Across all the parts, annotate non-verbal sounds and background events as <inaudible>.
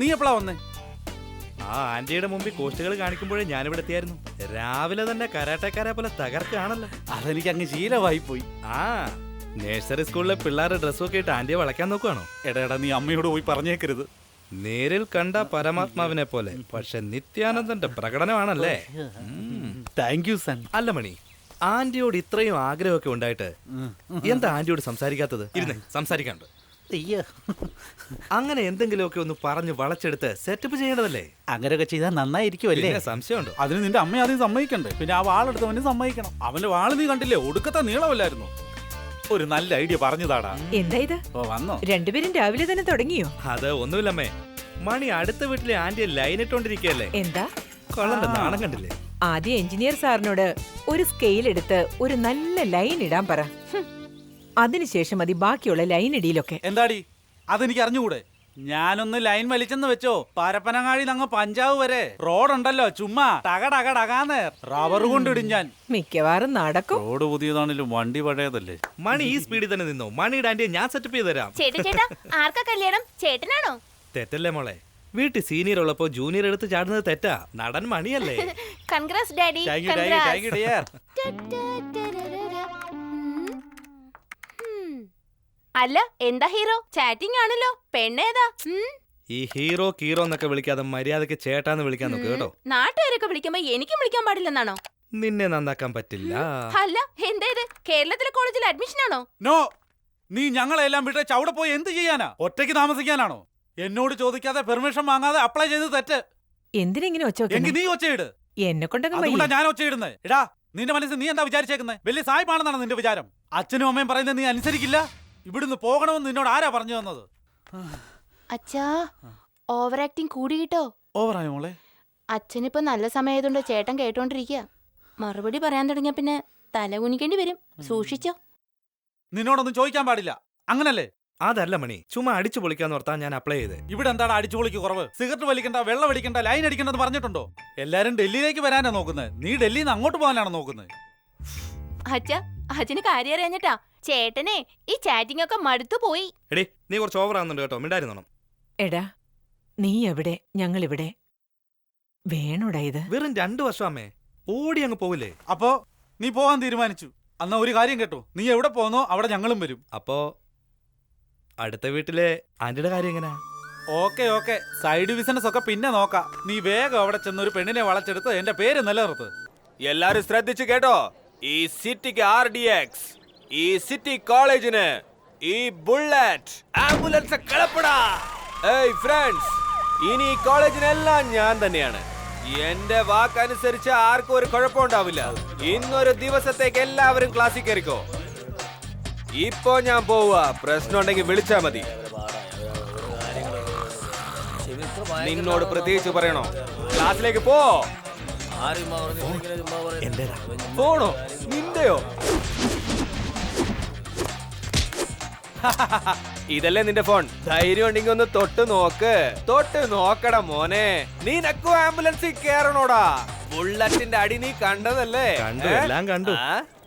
നീ എപ്പോഴാ വന്നേ? ആ ആന്റിയുടെ മുമ്പിൽ കോസ്റ്റുകൾ കാണിക്കുമ്പോഴേ ഞാനിവിടെ എത്തിയായിരുന്നു. രാവിലെ തന്നെ കരാട്ടക്കാരെ പോലെ തകർക്കാണല്ലോ അതെനിക്ക് അങ്ങ് ശീലമായി പോയി ആ നേഴ്സറി സ്കൂളിലെ പിള്ളേരുടെ ഡ്രസ്സൊക്കെ ഇട്ട് ആന്റിയെ വളയ്ക്കാൻ നോക്കുവാണോ? എടാ എടാ നീ അമ്മയോട് പോയി പറഞ്ഞേക്കരുത്. നേരിൽ കണ്ട പരമാത്മാവിനെ പോലെ പക്ഷെ നിത്യാനന്ദന്റെ പ്രകടനമാണല്ലേ. താങ്ക് യു സൺ അല്ല മണി ആന്റിയോട് ഇത്രയും ആഗ്രഹമൊക്കെ ഉണ്ടായിട്ട് എന്താ ആന്റിയോട് സംസാരിക്കാത്തത്? ഇരുന്നേ സംസാരിക്കാണ്ട് അയ്യോ അങ്ങനെ എന്തെങ്കിലുമൊക്കെ ഒന്ന് പറഞ്ഞ് വളച്ചെടുത്ത് സെറ്റപ്പ് ചെയ്യേണ്ടതല്ലേ? അങ്ങനെയൊക്കെ ചെയ്താൽ നന്നായിരിക്കുമല്ലേ സംശയമുണ്ടോ? അതിന് നിന്റെ അമ്മ ആദ്യം സമ്മതിക്കണ്ടേ? പിന്നെ ആ വാളെടുത്തവന് സമ്മതിക്കണം. അവന്റെ വാൾ നീ കണ്ടില്ലേ? ഒടുക്കത്തെ നീളമല്ലായിരുന്നു. ഒരു നല്ല ഐഡിയ പറഞ്ഞതാടാ. എന്താ ഇത്? ഓ വന്നോ. രണ്ടുപേരും രാവിലെ തന്നെ തുടങ്ങിയോ? അത് ഒന്നുമില്ലമ്മേ. മണി അടുത്ത വീട്ടിലെ ആന്റിയെ ലൈൻ ഇട്ടോണ്ടിരിക്കല്ലേ എന്താ? കൊള്ളന്റെ നാണം കണ്ടില്ലേ? ആദ്യം എഞ്ചിനീയർ സാറിനോട് ഒരു സ്കെയിൽ എടുത്ത് ഒരു നല്ല ലൈൻ ഇടാൻ പറ. അതിനുശേഷം മതി ബാക്കിയുള്ള ലൈൻ ഇടിയിലൊക്കെ എന്താടി? അതെനിക്ക് അറിഞ്ഞുകൂടെ? ഞാനൊന്ന് ലൈൻ വലിച്ചെന്ന് വെച്ചോ. പരപ്പനങ്ങാടി അങ്ങ് പഞ്ചാവ് വരെ. റോഡുണ്ടല്ലോ ചുമ്മാ ടക ടക ടകാന്ന്. റബ്ബർ കൊണ്ടിടും ഞാൻ. മിക്കവാറും നടക്കും. റോഡ് പുതിയതാണെങ്കിലും വണ്ടി പഴയതല്ലേ? മണി ഈ സ്പീഡിൽ തന്നെ നിന്നോ? മണിയുടെ ആന്റിയെ ഞാൻ സെറ്റപ്പ് ചെയ്ത് തരാം. ചേട്ടാ ചേട്ടാ ആർക്കാ കല്യാണം? ചേട്ടനാണോ? തെറ്റല്ലേ മോളെ. വീട്ടിൽ സീനിയർ ഉള്ളപ്പോ ജൂനിയർ എടുത്ത് ചാടുന്നത് തെറ്റാ. നടൻ മണിയല്ലേ. Congrats daddy thank you thank you thank you dear അല്ല എന്താ ഹീറോ? ചാറ്റിംഗ് ആണല്ലോ. പെണ്ണേതാ ഈ ഹീറോ കീറോ എന്നൊക്കെ വിളിക്കാതെ മര്യാദയ്ക്ക് ചേട്ടാന്ന് വിളിക്കാൻ നോക്ക് കേട്ടോ. നാട്ടുകാരൊക്കെ വിളിക്കുമ്പോ എനിക്കും വിളിക്കാൻ പാടില്ലെന്നാണോ? നിന്നെ നന്നാക്കാൻ പറ്റില്ല. അല്ല എന്തേത് കേരളത്തിലെ കോളേജിൽ അഡ്മിഷൻ ആണോ? നോ നീ ഞങ്ങളെല്ലാം വിട്ട് ചവിടെ പോയി എന്ത് ചെയ്യാനാ? ഒറ്റയ്ക്ക് താമസിക്കാനാണോ? എന്നോട് ചോദിക്കാതെ പെർമിഷൻ വാങ്ങാതെ അപ്ലൈ ചെയ്ത് തെറ്റ്. എന്തിനെങ്ങനെ ഒച്ച എങ്കിൽ? നീ ഒച്ചയിട് എന്നെ വയ്യ. ഞാൻ ഒച്ചയിടുന്നത് എടാ നിന്റെ മനസ്സിൽ നീ എന്താ വിചാരിച്ചേക്കുന്നത് വലിയ സായിപ്പാണെന്നാണ് നിന്റെ വിചാരം. അച്ഛനും അമ്മയും പറയുന്നത് നീ അനുസരിക്കില്ല. ഇവിടുന്ന് പോകണമെന്ന് നിന്നോട് ആരാ പറഞ്ഞു തന്നത്? അച്ഛാ ഓവർ ആക്ടിങ് കൂടി കിട്ടോ ഓവറായോ മോളെ? അച്ഛനിപ്പോ നല്ല സമയമായതുകൊണ്ട് ചേട്ടൻ കേട്ടോണ്ടിരിക്കുക മറുപടി പറയാൻ തുടങ്ങിയ പിന്നെ തല കുനിക്കേണ്ടി വരും സൂക്ഷിച്ചോ? നിന്നോടൊന്നും ചോദിക്കാൻ പാടില്ല. അങ്ങനല്ലേ? അതല്ല മണി. ചുമ്മാ അടിച്ചു പൊളിക്കാന്ന് ഓർത്താ ഞാൻ അപ്ലൈ ചെയ്ത്. ഇവിടെ എന്താണ് അടിച്ചു പൊളിക്ക് കുറവ്? സിഗരറ്റ് വലിക്കണ്ട വെള്ളം അടിക്കണ്ട ലൈൻ അടിക്കണ്ടെന്ന് പറഞ്ഞിട്ടുണ്ടോ? എല്ലാരും ഡൽഹിയിലേക്ക് വരാനാ നോക്കുന്നത് നീ ഡൽഹിയിൽ നിന്ന് അങ്ങോട്ട് പോകാനാണോ നോക്കുന്നത് അച്ഛ അച്ഛന് കാര്യം അറിയാഞ്ഞിട്ടാ. ചേട്ടനെ ഈ ചാറ്റിംഗ് ഒക്കെ മടുത്തു പോയി. എടി നീ കുറച്ച് ഓവർ ആവുന്നുണ്ട് കേട്ടോ. മിണ്ടായിരുന്നു എടാ നീ എവിടെ? ഞങ്ങൾ ഇവിടെ വേണോടാ ഇത്? വെറും രണ്ടു വർഷം അമ്മേ. ഓടി അങ്ങ് പോവില്ലേ? അപ്പോ നീ പോവാൻ തീരുമാനിച്ചു. അന്നാ ഒരു കാര്യം കേട്ടോ. നീ എവിടെ പോന്നോ അവിടെ ഞങ്ങളും വരും. അപ്പോ അടുത്ത വീട്ടിലെ ആന്റിയുടെ കാര്യം എങ്ങനെയാ ഓക്കെ ഓക്കെ. സൈഡ് ബിസിനസ് ഒക്കെ പിന്നെ നോക്കാം. നീ വേഗം അവിടെ ചെന്ന് ഒരു പെണ്ണിനെ വളച്ചെടുത്ത് എന്റെ പേര് നിലനിർത്ത്. എല്ലാരും ശ്രദ്ധിച്ചു കേട്ടോ. ഈ സിറ്റിക്ക് ആർ ഡി എക്സ് ഈ സിറ്റി കോളേജിന് ഈ ബുള്ളറ്റ് ആംബുലൻസ് കളപ്പടാ ഏയ് ഫ്രണ്ട്സ് ഇനി ഈ കോളേജിനെല്ലാം ഞാൻ തന്നെയാണ്. എന്റെ വാക്കനുസരിച്ച് ആർക്കും ഒരു കുഴപ്പമുണ്ടാവില്ല ഇന്നൊരു ദിവസത്തേക്ക് എല്ലാവരും ക്ലാസ്സിൽ കയറിക്കോ. ഇപ്പോ ഞാൻ പോവുക. പ്രശ്നം ഉണ്ടെങ്കിൽ വിളിച്ചാ മതി. നിന്നോട് പ്രത്യേകിച്ച് പറയണോ? ക്ലാസ്സിലേക്ക് പോ. എന്റേതാ ഫോണോ? നിന്റെയോ? <laughs> ഇതല്ലേ നിന്റെ ഫോൺ? ധൈര്യം ഉണ്ടെങ്കിൽ ഒന്ന് തൊട്ട് നോക്ക്. തൊട്ട് നോക്കട മോനെ. നീ നക്കു ആംബുലൻസിൽ കേറണോടാ. ബുള്ളറ്റിന്റെ അടി നീ കണ്ടതല്ലേ? കണ്ടു എല്ലാം കണ്ടു?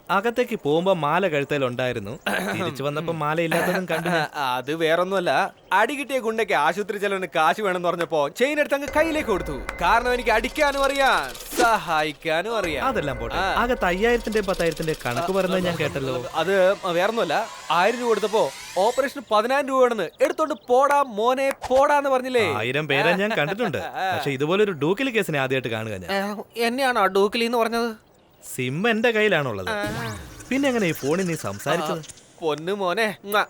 അകത്തേക്ക് പോകുമ്പോ മാല കഴുത്തേലുണ്ടായിരുന്നു. <coughs> തിരിച്ചു വന്നപ്പോ മാല ഇല്ലാത്തതും കണ്ടു. <coughs> അത് വേറൊന്നുമല്ല. അടി കിട്ടിയ ഗുണ്ടയ്ക്ക് ആശുപത്രി ചെലവിന് കാശ് വേണമെന്ന് പറഞ്ഞപ്പോ ചെയിൻ എടുത്ത് അങ്ങ് കയ്യിലേക്ക് കൊടുത്തു. കാരണം എനിക്ക് അടിക്കാനും അറിയാം സഹായിക്കാനും അറിയാം. അതെല്ലാം പോട്ടെ. അകത്ത് അയ്യായിരത്തിന്റെ പത്തായിരത്തിന്റെ കണക്ക് പറയുന്നത് ഞാൻ കേട്ടല്ലോ. അത് വേറൊന്നുമല്ല. ആയിരം രൂപ കൊടുത്തപ്പോ ഓപ്പറേഷൻ പതിനായിരം രൂപ വേണമെന്ന് എടുത്തോണ്ട് പോടാ മോനെ പോടാന്ന് പറഞ്ഞില്ലേ? ആയിരം പേരെ ഞാൻ കണ്ടിട്ടുണ്ട്. <laughs> പക്ഷെ ഇതുപോലെ ഒരു ഡൂക്കിലി കേസിനെ ആദ്യമായിട്ട് കാണുക ഞാൻ. എന്നെയാണോ ഡൂക്കിലി എന്ന് പറഞ്ഞത്? സിം എന്റെ കയ്യിലാണുള്ളത് പിന്നെ എങ്ങനെ ഈ ഫോണിൽ നീ സംസാരിച്ചത് പൊന്നു മോനെ മ്വാ.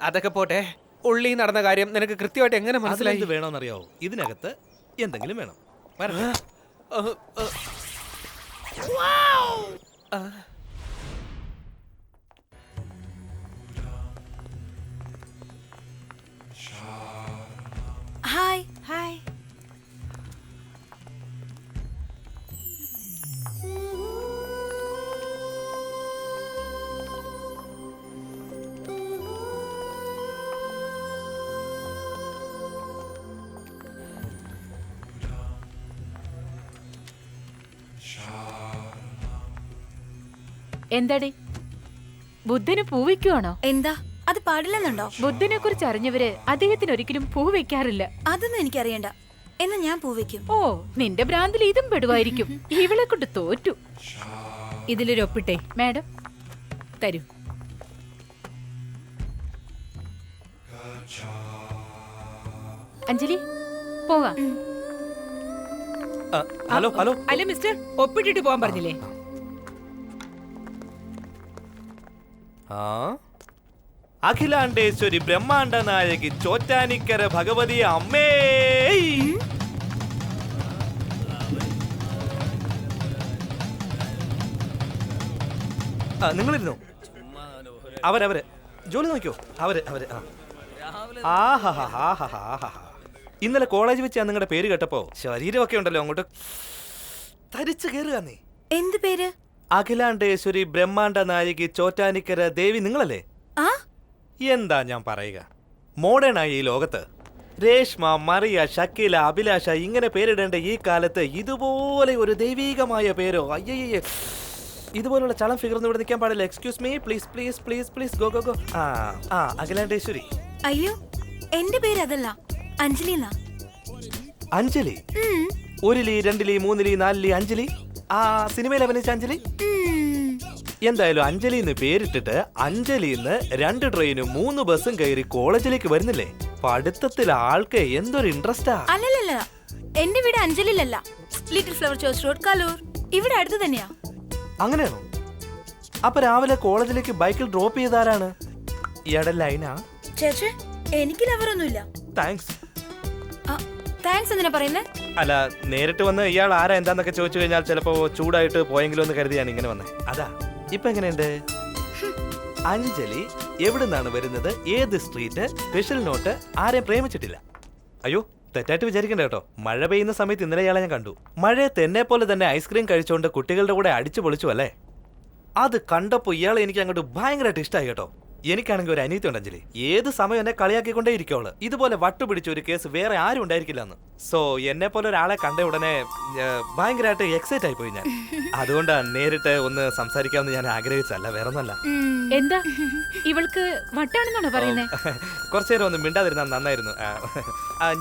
അതൊക്കെ പോട്ടെ ഉള്ളി നടന്ന കാര്യം നിനക്ക് കൃത്യമായിട്ട് എങ്ങനെ മനസ്സിലായി അതിലെന്ത് വേണമെന്നറിയാവോ ഇതിനകത്ത് എന്തെങ്കിലും വേണം വരട്ടെ. അഹ്, അഹ്. ആ. ഹായ് എന്താടി? ബുദ്ധന് പൂവിക്കുവാണോ എന്താ? അത് പാടില്ലെന്നുണ്ടോ? ബുദ്ധനെ കുറിച്ച് അറിഞ്ഞവര് അദ്ദേഹത്തിന് ഒരിക്കലും പൂ വെക്കാറില്ല. അതൊന്നും എനിക്കറിയണ്ട. എന്നാ ഞാൻ പൂ വെക്കും. ഓ നിന്റെ ഭ്രാന്തിൽ ഇതും പെടുവായിരിക്കും. ഇവളെ കൊണ്ട് തോറ്റു. ഇതിലൊരു ഒപ്പിട്ടെ. മാഡം. തരൂ. അഞ്ജലി പോവാ ആ, ഹലോ ഹലോ. അല്ല മിസ്റ്റർ. ഒപ്പിട്ടിട്ട് പോവാൻ പറഞ്ഞില്ലേ? അഖിലാണ്ടേശ്വരി ബ്രഹ്മാണ്ട നായകി ചോറ്റാനിക്കര ഭഗവതി അമ്മേ. നിങ്ങളിരുന്നു? അവരവര് ജോലി നോക്കിയോ? അവർ അവർ ഇന്നലെ കോളേജ് വെച്ചാ നിങ്ങളുടെ പേര് കേട്ടപ്പോ ശരീരമൊക്കെ ഉണ്ടല്ലോ അങ്ങോട്ട് തരിച്ചു കയറുക നീ എന്ത് പേര്? അഖിലാണ്ടേശ്വരി ബ്രഹ്മാണ്ട നായികി ചോറ്റാനിക്കര ദേവി നിങ്ങളല്ലേ? ആ? എന്താ ഞാൻ പറയുക? മോഡേൺ ആയി ഈ ലോകത്ത്. രേഷ്മ മറിയ ഷക്കീല അഭിലാഷ ഇങ്ങനെ പേരിടേണ്ട ഈ കാലത്ത് ഇതുപോലെ ഒരു ദൈവീകമായ പേരോ? അയ്യയ്യ. ഇതുപോലുള്ള ചളം ഫിഗർ ഒന്നും ഇവിടെ നിൽക്കാൻ പാടില്ല. Excuse me please please please please go go go ആ ആ അഖിലാണ്ടേശ്വരി. അയ്യോ എന്റെ പേര് അതല്ല. അഞ്ജലി? അഞ്ജലി ഒരു ഒരിലി രണ്ടിലി മൂന്നിലി നാലിലി അഞ്ജലി ആ സിനിമയിൽ അഭിനയിച്ച അഞ്ജലി? എന്തായാലും അഞ്ജലി എന്ന് പേരിട്ടിട്ട് അഞ്ജലി എന്ന് രണ്ട് ട്രെയിനും മൂന്ന് ബസ്സും കയറി കോളേജിലേക്ക് വരുന്നില്ലേ? പഠിത്തത്തിൽ ആൾക്ക് എന്തൊരു ഇൻട്രസ്റ്റാ അല്ലല്ല എന്റെ വീട് അഞ്ജലിയിലല്ല little flower church road Kaloor. ഇവിടെ അടുത്ത് തന്നെയാ. അങ്ങനെയാണോ? അപ്പൊ രാവിലെ കോളേജിലേക്ക് ബൈക്കിൽ ഡ്രോപ്പ് ചെയ്താരാണ്? ഇയാടെ ലൈനാ. ചേച്ചേ എനിക്ക് ലവറൊന്നുമില്ല താങ്ക്സ് താങ്ക്സ് എന്തിനാ പറയുന്നേ? അല്ല നേരിട്ട് വന്ന് ഇയാൾ ആരാ എന്താന്നൊക്കെ ചോദിച്ചു കഴിഞ്ഞാൽ ചിലപ്പോ ചൂടായിട്ട് പോയെങ്കിലും എന്ന് കരുതിയാണ് ഇങ്ങനെ വന്നത് അതാ ഇപ്പൊ എങ്ങനെയുണ്ട്? അഞ്ജലി എവിടെ നിന്നാണ് വരുന്നത്? ഏത് സ്ട്രീറ്റ്? സ്പെഷ്യൽ നോട്ട് ആരെയും പ്രേമിച്ചിട്ടില്ല. അയ്യോ തെറ്റായിട്ട് വിചാരിക്കണ്ട കേട്ടോ. മഴ പെയ്യുന്ന സമയത്ത് ഇന്നലെ ഇയാളെ ഞാൻ കണ്ടു. മഴയത്ത് തന്നെ പോലെ തന്നെ ഐസ്ക്രീം കഴിച്ചുകൊണ്ട് കുട്ടികളുടെ കൂടെ അടിച്ചു പൊളിച്ചു അല്ലേ? അത് കണ്ടപ്പോ ഇയാളെ എനിക്ക് അങ്ങോട്ട് ഭയങ്കരമായിട്ട് ഇഷ്ടമായി കേട്ടോ. എനിക്കാണെങ്കിൽ ഒരു അനീതി ഉണ്ട് അഞ്ജലി. ഏത് സമയം എന്നെ കളിയാക്കിക്കൊണ്ടേ ഇരിക്കോൾ ഇതുപോലെ വട്ടുപിടിച്ച ഒരു കേസ് വേറെ ആരും ഉണ്ടായിരിക്കില്ല എന്ന്. സോ എന്നെ പോലെ ഒരാളെ കണ്ട ഉടനെ ഭയങ്കരമായിട്ട് എക്സൈറ്റ് ആയി പോയി ഞാൻ. അതുകൊണ്ടാ നേരിട്ട് ഒന്ന് സംസാരിക്കാമെന്ന് ഞാൻ ആഗ്രഹിച്ചല്ല വേറെ ഒന്നല്ല എന്താ? ഇവൾക്ക് വട്ടാണെന്നാണോ പറയുന്നത് <laughs> കുറച്ചു നേരം ഒന്ന് മിണ്ടാതിരുന്നാൽ നന്നായിരുന്നു.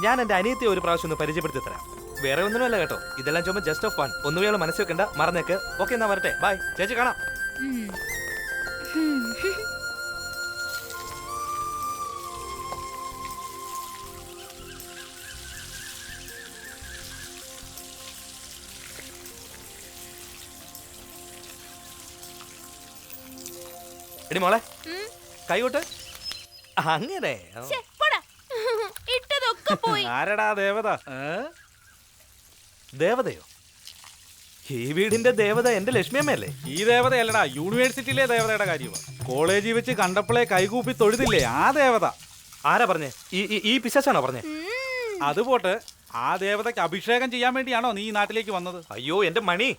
ഞാൻ എന്റെ അനിയത്തെ ഒരു പ്രാവശ്യം ഒന്ന് പരിചയപ്പെടുത്തി തരാം. വേറെ ഒന്നുമല്ല കേട്ടോ. ഇതെല്ലാം ചുമ ജസ്റ്റ് ഓഫ് വൺ ഒന്നും ഇയാൾ മനസ്സിൽ വെക്കണ്ട. മറന്നേക്ക്. ഓക്കെ എന്നാ വരട്ടെ. ബൈ ചേച്ചി കാണാം. എടി മോളെ കൈകൊട്ട്. അങ്ങനെ. <laughs> ഇട്ടതൊക്കെ പോയി. <laughs> ആരടാ ദേവത? ദേവതയോ? ഈ വീടിന്റെ ദേവത എന്റെ ലക്ഷ്മിയമ്മയല്ലേ? ഈ ദേവതയല്ലടാ യൂണിവേഴ്സിറ്റിയിലെ ദേവതയുടെ കാര്യമാണ് കോളേജിൽ വെച്ച് കണ്ടപ്പോളെ കൈകൂപ്പി തൊഴുതില്ലേ ആ ദേവത? ആരാ പറഞ്ഞേ? ഈ ഈ- പിശാച്ചാണോ പറഞ്ഞേ? അത് പോട്ട് ആ ദേവതയ്ക്ക് അഭിഷേകം ചെയ്യാൻ വേണ്ടിയാണോ നീ ഈ നാട്ടിലേക്ക് വന്നത്? അയ്യോ എന്റെ മണി.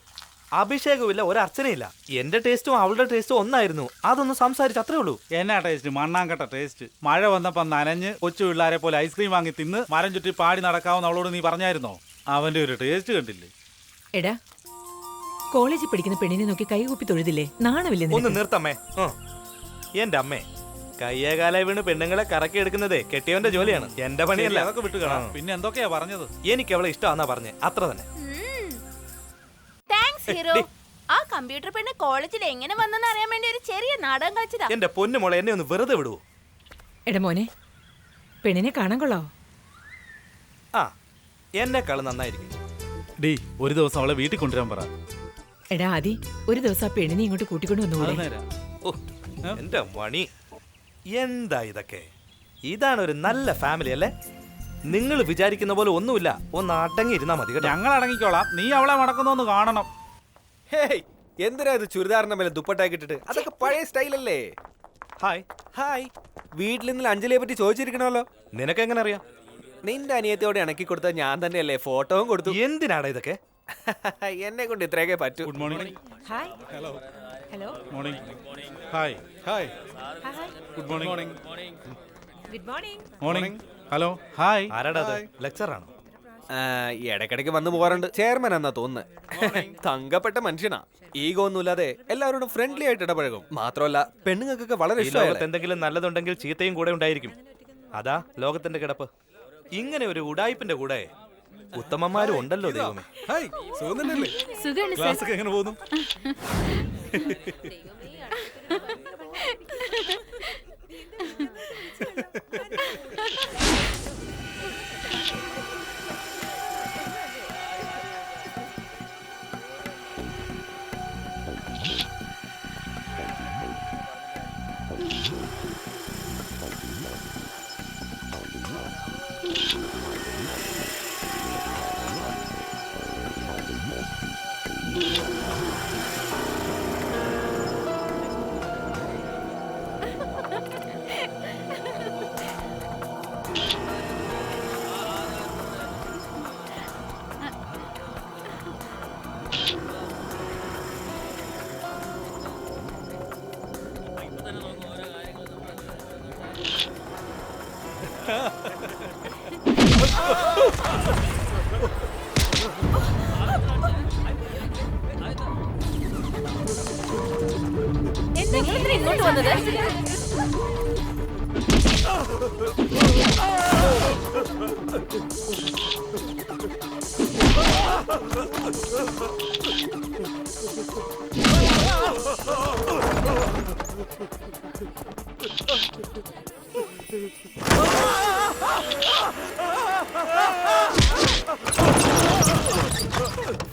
അഭിഷേകമില്ല ഒരു അർച്ചനയില്ല എന്റെ ടേസ്റ്റും അവളുടെ ടേസ്റ്റും ഒന്നായിരുന്നു. അതൊന്ന് സംസാരിച്ച് അത്രേ ഉള്ളൂ. എന്നാ ടേസ്റ്റ് മണ്ണാങ്കട്ട ടേസ്റ്റ് മഴ വന്നപ്പോ നനഞ്ഞ് കൊച്ചു പിള്ളാരെ പോലെ ഐസ്ക്രീം വാങ്ങി തിന്ന് മരം ചുറ്റി പാടി നടക്കാവുന്ന അവളോട് നീ പറഞ്ഞായിരുന്നോ? അവന്റെ ഒരു ടേസ്റ്റ് കണ്ടില്ലേ? എടാ കോളേജിൽ പഠിക്കുന്ന പെണ്ണിനെ നോക്കി കൈകൂപ്പി തൊഴുതില്ലേ? നാണമില്ലേ ഒന്ന്? നിർത്തമ്മേ. എന്റെ അമ്മേ കയ്യേകാല വീണ് പെണ്ണുങ്ങളെ കറക്കി എടുക്കുന്നതേ കെട്ടിയവന്റെ ജോലിയാണ്. എന്റെ പണിയല്ല. അതൊക്കെ വിട്ടു കാണാം പിന്നെ എന്തൊക്കെയാ പറഞ്ഞത്? എനിക്ക് അവളെ ഇഷ്ടമാന്നാ പറഞ്ഞേ. അത്ര തന്നെ. ഹീറോ ആ കമ്പ്യൂട്ടർ പെണ്ണ് കോളേജിൽ എങ്ങനെ വന്നെന്ന് അറിയാൻ വേണ്ടി ഒരു ചെറിയ നാടകം കളിച്ചതാ. എന്റെ പൊന്നു മോളെ എന്നെ ഒന്ന് വെറുതെ വിടുവോ? എടാ മോനെ പെണ്ണിനെ കാണാൻ കൊള്ളാവോ? ആ എന്നെക്കാളും നന്നായിരിക്കും. ഡീ ഒരു ദിവസം അവളെ വീട്ടിൽ കൊണ്ടുവരാൻ പറ. എടാ ആദി ഒരു ദിവസം ആ പെണ്ണിനെ ഇങ്ങോട്ട് കൂട്ടിക്കൊണ്ട് വന്നു ഓ എന്റെ മണി എന്താ ഇതൊക്കെ? ഇതാണ് ഒരു നല്ല ഫാമിലി അല്ലേ? നിങ്ങൾ വിചാരിക്കുന്ന പോലെ ഒന്നുമില്ല. ഒന്ന് അടങ്ങി ഇരുന്നാ മതി കേട്ടോ. ഞങ്ങൾ അടങ്ങിക്കോളാം നീ അവളെ മടക്കുന്നു കാണണം. ഹേയ് എന്തിനാ ഇത് ചുരിദാറിന്റെ മേലെ ദുപ്പട്ടാക്കി ഇട്ടിട്ട്? അതൊക്കെ പഴയ സ്റ്റൈലല്ലേ? ഹായ്. ഹായ്. വീട്ടിൽ നിന്ന് അഞ്ജലിയെ പറ്റി ചോദിച്ചിരിക്കണമല്ലോ. നിനക്ക് എങ്ങനെ അറിയാം? നിന്റെ അനിയത്തോടെ ഇണക്കി കൊടുത്ത ഞാൻ തന്നെയല്ലേ ഫോട്ടോയും കൊടുത്തു. എന്തിനാടാ ഇതൊക്കെ? <laughs> എന്നെ കൊണ്ട് ഇത്രയൊക്കെ പറ്റൂ. Good morning hi hello hello morning hi hi good morning good morning morning hello hi ആരാടാ ലെക്ചറാണോ ഇടയ്ക്കിടയ്ക്ക് വന്നു പോകാറുണ്ട്. ചെയർമാൻ എന്നാ തോന്നുന്നത് തങ്കപ്പെട്ട മനുഷ്യനാ. ഈഗോ ഒന്നുമില്ലാതെ എല്ലാവരോടും ഫ്രണ്ട്ലി ആയിട്ട് ഇടപഴകും. മാത്രമല്ല പെണ്ണുങ്ങൾക്കൊക്കെ വളരെ ലോകത്ത് എന്തെങ്കിലും നല്ലതുണ്ടെങ്കിൽ ചീത്തയും കൂടെ ഉണ്ടായിരിക്കും. അതാ ലോകത്തിന്റെ കിടപ്പ്. ഇങ്ങനെ ഒരു ഉടായിപ്പിന്റെ കൂടെ ഉത്തമന്മാരും ഉണ്ടല്ലോ ദൈവമേ. സുഖാണ് ha ha ha എങ്ങനെ <laughs> <laughs>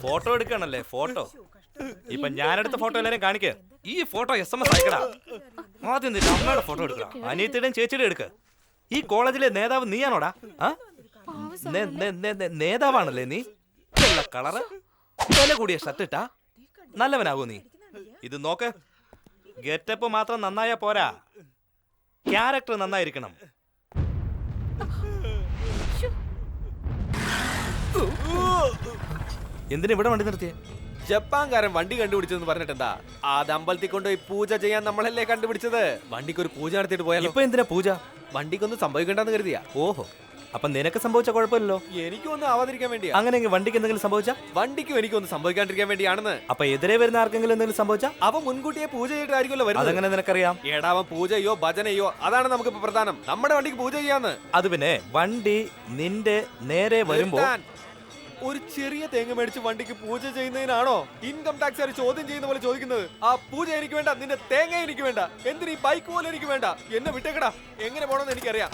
ഫോട്ടോ എടുക്കണല്ലേ? ഫോട്ടോ. ഇപ്പൊ ഞാനെടുത്ത ഫോട്ടോ എല്ലാരും കാണിക്കേ. ഈ ഫോട്ടോ എസ് എം എസ് അയക്കടാ. ആദ്യം അമ്മയുടെ ഫോട്ടോ എടുക്കണം അനിയത്തിയുടെയും ചേച്ചിയുടെ എടുക്ക. ഈ കോളേജിലെ നേതാവ് നീയാണോടാ? നേ- നേ- നേ- നേ- നേതാവാണല്ലേ നീ? നല്ല കളറ്? വില കൂടിയ ഷർട്ട് ഇട്ടാ? നല്ലവനാകൂ നീ? ഇത് നോക്ക്. ഗെറ്റപ്പ് മാത്രം നന്നായാ പോരാ. ക്യാരക്ടർ നന്നായിരിക്കണം. എന്തിനാ ഇവിടെ വണ്ടി നിർത്തിയേ? ജപ്പാൻകാരൻ വണ്ടി കണ്ടുപിടിച്ചെന്ന് പറഞ്ഞിട്ട് എന്താ അത് അമ്പലത്തിൽ കൊണ്ടുപോയി പൂജ ചെയ്യാൻ നമ്മളല്ലേ കണ്ടുപിടിച്ചത്? വണ്ടിക്ക് ഒരു പൂജ നടത്തിയിട്ട് പോയാൽ ഇപ്പൊ എന്തിനാ പൂജ? വണ്ടിക്കൊന്നും സംഭവിക്കണ്ടെന്ന് കരുതിയാ. ഓഹോ. അപ്പൊ നിനക്ക് സംഭവിച്ച കുഴപ്പമില്ലല്ലോ. എനിക്കൊന്നും ആവാതിരിക്കാൻ വേണ്ടി അങ്ങനെ വണ്ടിക്ക് എന്തെങ്കിലും സംഭവിച്ച? വണ്ടിക്കും എനിക്കൊന്നും സംഭവിക്കാണ്ടിരിക്കാൻ വേണ്ടിയാണെന്ന്. അപ്പൊ എതിരെ വരുന്ന ആർക്കെങ്കിലും എന്തെങ്കിലും സംഭവിച്ച? അവൻ മുൻകൂട്ടിയെ പൂജ ചെയ്തിട്ടായിരിക്കുമല്ലോ വരുന്നത്. അതങ്ങനെ നിനക്കറിയാം? എടാ അവൻ പൂജയോ ഭജനയോ അതാണ് നമുക്ക് പ്രധാനം. നമ്മുടെ വണ്ടിക്ക് പൂജ ചെയ്യാന്ന്. അത് പിന്നെ വണ്ടി നിന്റെ നേരെ വരുമ്പോ. ഒരു ചെറിയ തേങ്ങ മേടിച്ച് വണ്ടിക്ക് പൂജ ചെയ്യുന്നതിനാണോ ഇൻകം ടാക്സ് ചോദ്യം ചെയ്യുന്ന പോലെ ചോദിക്കുന്നത്? ആ പൂജ എനിക്ക് വേണ്ട നിന്റെ തേങ്ങ എനിക്ക് വേണ്ട എന്തിനു ഈ ബൈക്ക് പോലെ എനിക്ക് വേണ്ട? എന്നെ വിട്ടേക്കടാ. എങ്ങനെ പോണെന്ന് എനിക്കറിയാം.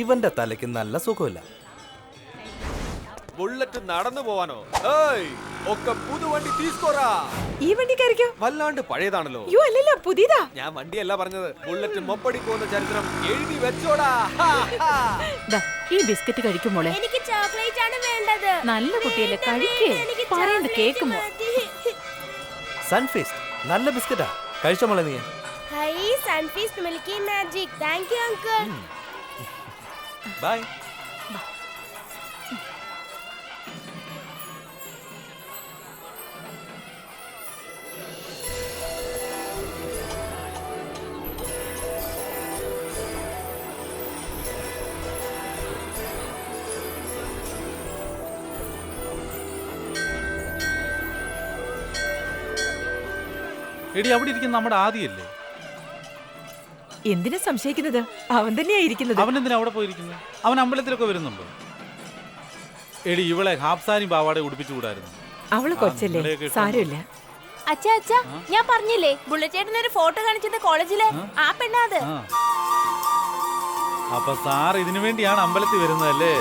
ഇവന്റെ തലയ്ക്ക് നല്ല സുഖമില്ല. ബുള്ളറ്റ് നടന്നു പോവാനോ? ഏയ് ഒക്കെ പുതുവണ്ടി തീസ്കോറാ. ഈ വണ്ടി കയറിക്കോ? വല്ലാണ്ട് പഴയതാണല്ലോ. യോ അല്ലല്ല പുതിയതാ. ഞാൻ വണ്ടിയല്ല പറഞ്ഞത്. ബുള്ളറ്റ് മൊപ്പടി പോകുന്ന ചരിത്രം എഴുതി വെച്ചോടാ. ദാ, ഈ ബിസ്ക്കറ്റ് കഴിക്കും മോളെ. എനിക്ക് ചോക്ലേറ്റ് ആണ് വേണ്ടത്. നല്ല കുട്ടിയല്ലേ കഴിക്കേ. പറയണ്ട കേക്കുമോ സൺഫീസ്റ്റ് നല്ല ബിസ്ക്കറ്റാ. കഴിച്ച മോളെ നീ? Hi Sunfeast milky magic. Thank you uncle. Bye. എടി അവിടെ ഇരിക്കുന്ന നമ്മുടെ ആദിയല്ലേ? എന്തിനാ സംശയിക്കുന്നത്? അവൻ തന്നെയാ ഇരിക്കുന്നത്. അവൻ എന്തിനാ അവിടെ പോയിരിക്കുന്നത്? അവൻ അമ്പലത്തിലൊക്കെ വരുന്നുണ്ടോ? എടി ഇവളെ ഹാപ്സാനി പാവാടെ ഉടുപ്പിച്ചുകൂടായിരുന്നു. അവൾ കൊച്ചല്ലേ? സാരമില്ല. അച്ഛാ അച്ഛാ ഞാൻ പറഞ്ഞില്ലേ ബുള്ളറ്റ് ചേട്ടൻ ഒരു ഫോട്ടോ കാണിച്ചത് കോളേജിലെ ആ? പെണ്ണാ അത്. അപ്പൊ സാർ ഇതിനു വേണ്ടിയാണ് അമ്പലത്തിൽ വരുന്നതല്ലേ?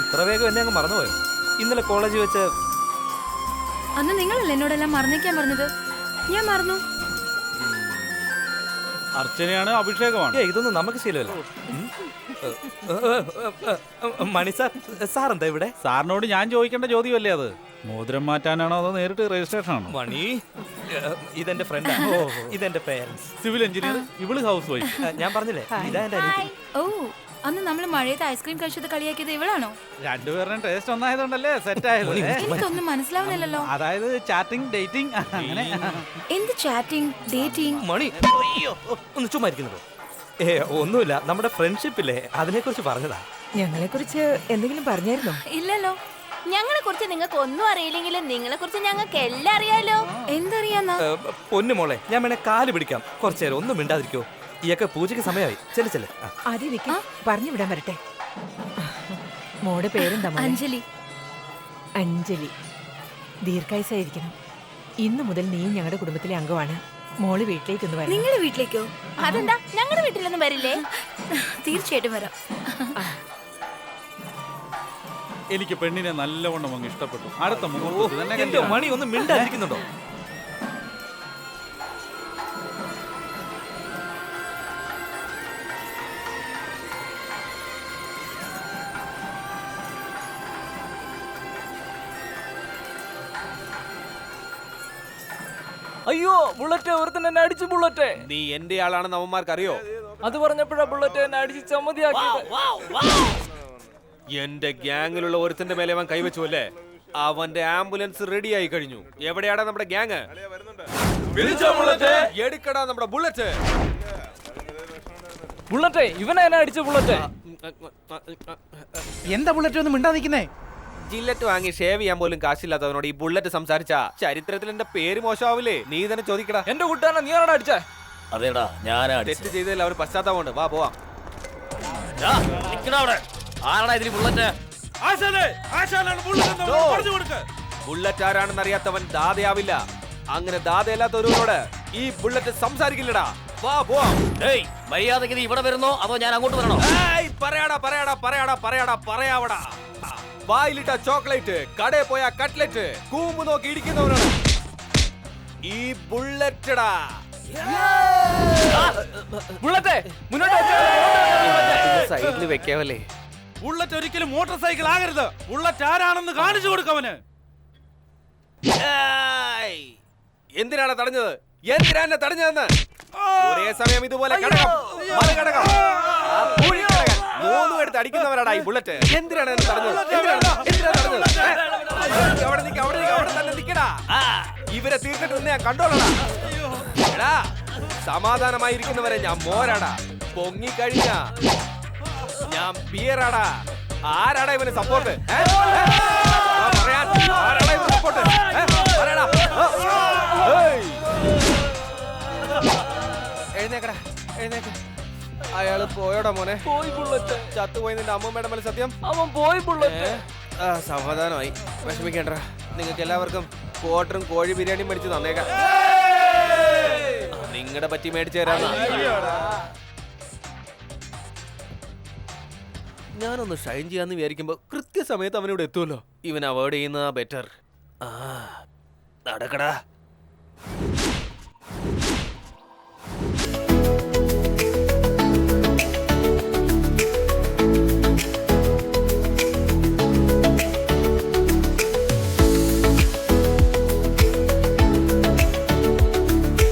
ഇത്ര വേഗം എന്നെ അങ്ങ് മറന്നുപോയോ? ഇന്നലെ കോളേജിൽ വെച്ച് അന്ന് നിങ്ങളല്ലേ എന്നോടെല്ലാം മറന്നേക്കാൻ പറഞ്ഞത്? ഞാൻ മറന്നു. അർച്ചനയാണ് അഭിഷേകമാണ്. ഏ ഇതൊന്നും നമുക്ക് ശീലമല്ല. ഉം. ഏ, ഏ, ഏ, ഏ, ഏ, മണി സാർ സാർ എന്താ ഇവിടെ? സാറിനോട് ഞാൻ ചോദിക്കേണ്ട ചോദ്യമല്ലേ അത്? മോതിരം മാറ്റാനാണോ അതോ നേരിട്ട് രജിസ്ട്രേഷൻ ആണോ മണി ഏ, ഇതെന്റെ ഫ്രണ്ടാ ഇതെന്റെ പേരൻസ് സിവിൽ എഞ്ചിനീയർ ഇവൾ ഹൗസ് വൈഫ് ഞാൻ പറഞ്ഞില്ലേ? ഇതാ എന്റെ അനിയത്തി. ഓ. അന്ന് നമ്മൾ മഴയത്ത് ഐസ്ക്രീം കഴിച്ചത് കളിയാക്കിയത് ഇവളാണോ? രണ്ടുപേരുടെയും ടേസ്റ്റ് ഒന്നായതുകൊണ്ടല്ലേ സെറ്റ് ആയത്? എനിക്കൊന്നും മനസ്സിലാവുന്നില്ലല്ലോ. അതായത് ചാറ്റിംഗ് ഡേറ്റിംഗ് അങ്ങനെ. എന്ത് ചാറ്റിംഗ് ഡേറ്റിംഗ് മണി അയ്യോ ഒന്ന് ചുമ്മാ ഇരിക്കുന്നുണ്ടോ ഏ ഒന്നുമില്ല നമ്മുടെ ഫ്രണ്ട്ഷിപ്പില്ലേ ഇല്ലേ? അതിനെക്കുറിച്ച് പറഞ്ഞതാ. ഞങ്ങളെ കുറിച്ച് എന്തെങ്കിലും പറഞ്ഞായിരുന്നോ? ഇല്ലല്ലോ. ഞങ്ങളെ കുറിച്ച് നിങ്ങൾക്ക് ഒന്നും അറിയില്ലെങ്കിലും നിങ്ങളെ കുറിച്ച് ഞങ്ങൾക്ക് എല്ലാം അറിയാലോ എന്തറിയാന്നാ പൊന്നുമോളെ പൊന്നു മോളെ ഞാൻ വേണേ കാൽ പിടിക്കാം. കുറച്ചേരം ഒന്നും മിണ്ടാതിരിക്കോ. ഈയൊക്കെ പൂജയ്ക്ക് സമയമായി. ചെല്ലു ചെല്ലു. ആദ്യം നിൽക്കി പറഞ്ഞു വിടാൻ വരട്ടെ. മോടെ പേരെന്താ മോളെ? അഞ്ജലി. അഞ്ജലി. ദീർഘായുസായിരിക്കണം. ഇന്നു മുതൽ നീ ഞങ്ങളുടെ കുടുംബത്തിലെ അംഗമാണ്. മോൾ വീട്ടിലേക്കൊന്ന് വരണം. നിങ്ങളുടെ വീട്ടിലേക്കോ? അതെന്താ? ഞങ്ങളുടെ വീട്ടിലൊന്നും വരില്ലേ? തീർച്ചയായിട്ടും വരാം. എനിക്ക് പെണ്ണിനെ നല്ലവണ്ണം അങ്ങ് ഇഷ്ടപ്പെട്ടു. അടുത്ത മുഹൂർത്തത്തിൽ തന്നെ എന്റെ കല്യാണം. മണി? ഒന്ന് മിണ്ടാതിരിക്കുന്നുണ്ടോ? ബുള്ളറ്റ് ഒരുത്തൻ എന്നെ അടിച്ചു ബുള്ളറ്റ് നീ എന്റെ ആളാണെന്ന് അവന്മാർക്ക് അറിയോ അത് പറഞ്ഞപ്പോഴാ ബുള്ളറ്റ് എന്നെ അടിച്ച് ചമ്മതിയാക്കിയത്. എന്റെ ഗ്യാങ്ങിലുള്ള ഒരുത്തന്റെ മേലെ അവൻ കൈവച്ചു അല്ലേ? അവന്റെ ആംബുലൻസ് റെഡി ആയി കഴിഞ്ഞു. എവിടെയാടാ നമ്മുടെ ഗ്യാങ്? എടുക്കടാ നമ്മുടെ ബുള്ളറ്റ് ബുള്ളറ്റ് ഇവനെ എന്നെ അടിച്ച ബുള്ളറ്റ് എന്താ ബുള്ളറ്റ് ഒന്നും മിണ്ടാതിരിക്കുന്നേ? ജില്ലറ്റ് വാങ്ങി ഷേവ് ചെയ്യാൻ പോലും കാശില്ലാത്തവനോട് ഈ ബുള്ളറ്റ് സംസാരിച്ച? ചരിത്രത്തിൽ എന്റെ പേര് മോശമാവില്ലേ? നീ തന്നെ ചോദിക്കടാ. എന്റെ കൂട്ടുകാരനെ നീ ആണോ അടിച്ചേ? അതേടാ ഞാനാ തെറ്റ് ചെയ്തതിൽ അവർ പശ്ചാത്താപമുണ്ട്. വാ പോവാം. ആരാടാ ഇതിന് ബുള്ളറ്റ് ബുള്ളറ്റ് ആരാണെന്ന് അറിയാത്തവൻ ദാതയാവില്ല. അങ്ങനെ ദാതയല്ലാത്ത ഒരുവനോട് ഈ ബുള്ളറ്റ് സംസാരിക്കില്ലടാ. വാ പോവാം. ഏയ് മര്യാദയ്ക്ക് ഇവിടെ വരുന്നോ? അതോ ഞാൻ അങ്ങോട്ട് വരണോ? പറയാടാ പറയാടാ പറയാടാ പറയാടാ പറയാവടാ. വായിലിട്ട ചോക്ലേറ്റ് കടയിൽ പോയ കട്ട്ലറ്റ് കൂമ്പ് നോക്കി ഇടിക്കുന്നവനാണ് ഈ ബുള്ളറ്റടാ. ബുള്ളറ്റ് മുന്നോട്ട് സൈഡിൽ വെക്കാവല്ലേ? ബുള്ളറ്റ് ഒരിക്കലും മോട്ടോർ സൈക്കിൾ ആകരുത്. ബുള്ളറ്റ് ആരാണെന്ന് കാണിച്ചു കൊടുക്കവന്! എന്തിനാണ് തടഞ്ഞത്? എന്തിനാ എന്നെ തടഞ്ഞതെന്ന്? ഒരേ സമയം ഇതുപോലെ കടകം മറുകടകം. മൂന്നും എടുത്ത് അടിക്കുന്നവരാടാ ഈ ബുള്ളറ്റ്. എന്തിനാണ് എന്ന് പറഞ്ഞു എന്തിനാണ് എന്തിനാ തടഞ്ഞത്? ഏ? അവിടെ നിക്ക അവിടെ നിക്ക അവിടെ തന്നെ ഇവരെ തീർത്തിട്ട് നിന്ന് ഞാൻ കണ്ടോളടാ. എടാ സമാധാനമായിരിക്കുന്നവരെ ഞാൻ മോരാടാ. പൊങ്ങി പൊങ്ങിക്കഴിഞ്ഞ ഞാൻ പിയറാടാ ആരാടാ ഇവന് സപ്പോർട്ട് ആരാടാ ഇവന് സപ്പോർട്ട്. എഴുന്നേക്കടാ എഴുന്നേക്ക. അയാൾ പോയോടാ മോനെ. പോയി ബുള്ളറ്റ്. ചത്തുപോയി നിന്റെ അമ്മമ്മയുടെ മേലെ സത്യം? അവൻ പോയി ബുള്ളറ്റ്. ആ സമാധാനമായി. വിഷമിക്കേണ്ട. നിങ്ങൾക്ക് എല്ലാവർക്കും ക്വാർട്ടറും കോഴി ബിരിയാണിയും മേടിച്ച് തന്നേക്കാം. നിങ്ങളുടെ പറ്റി മേടിച്ചു തരാം ഞാനൊന്ന് ഷൈൻ ചെയ്യാന്ന് വിചാരിക്കുമ്പോ കൃത്യസമയത്ത് അവനിവിടെ എത്തുമല്ലോ. ഇവൻ അവോയ്ഡ് ചെയ്യുന്നതാ ബെറ്റർ ആ നടക്കടാ.